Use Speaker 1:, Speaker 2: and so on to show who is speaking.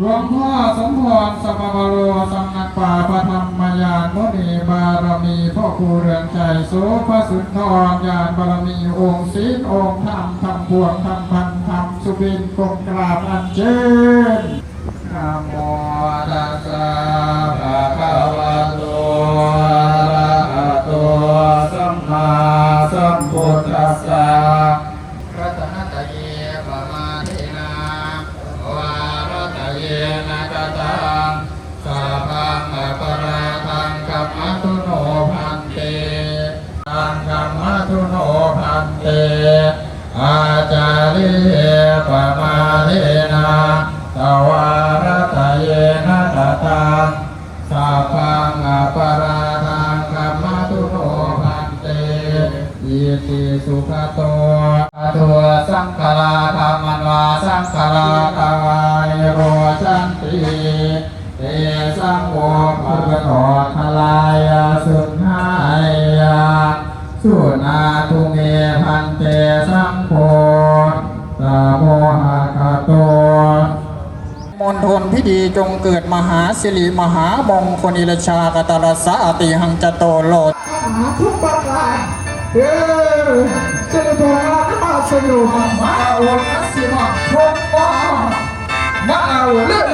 Speaker 1: หลวงพ่อสมพรสมบโรสำนักป่าพระธรรมยานมุนีบารมีพ่อครูเรือนใจโสพระสุนทรญาณบารมีองค์ศีลองค์ธรรมธรรมพวงธรรมพันธรรมสุบินกงกราบอันเชิญนะโมตัสสะภะคะวะโตอะระหะโตสัมมาสัมพุทธัสสะ เตอาจาริเยปมาเทนาสวารัตเยนะกตังสัพพังอปราทังกัมมตุโนพันเตอิติสุขโตอะทัวสังขลาธรรมันวาสังขลาตาวายโรชันติเตสังโวภะโต สุนาทุเมพันเตสังโฆสาโมหะคาโตมณฑลพิธีจงเกิดมหาสิริมหามงคลิลชากตรสะอติหังจโตโลด
Speaker 2: หาทุกประการเออจะได้บอกว่าข้าสนุกมาโอนัสิมาชมว่ามาเอาเลื่อน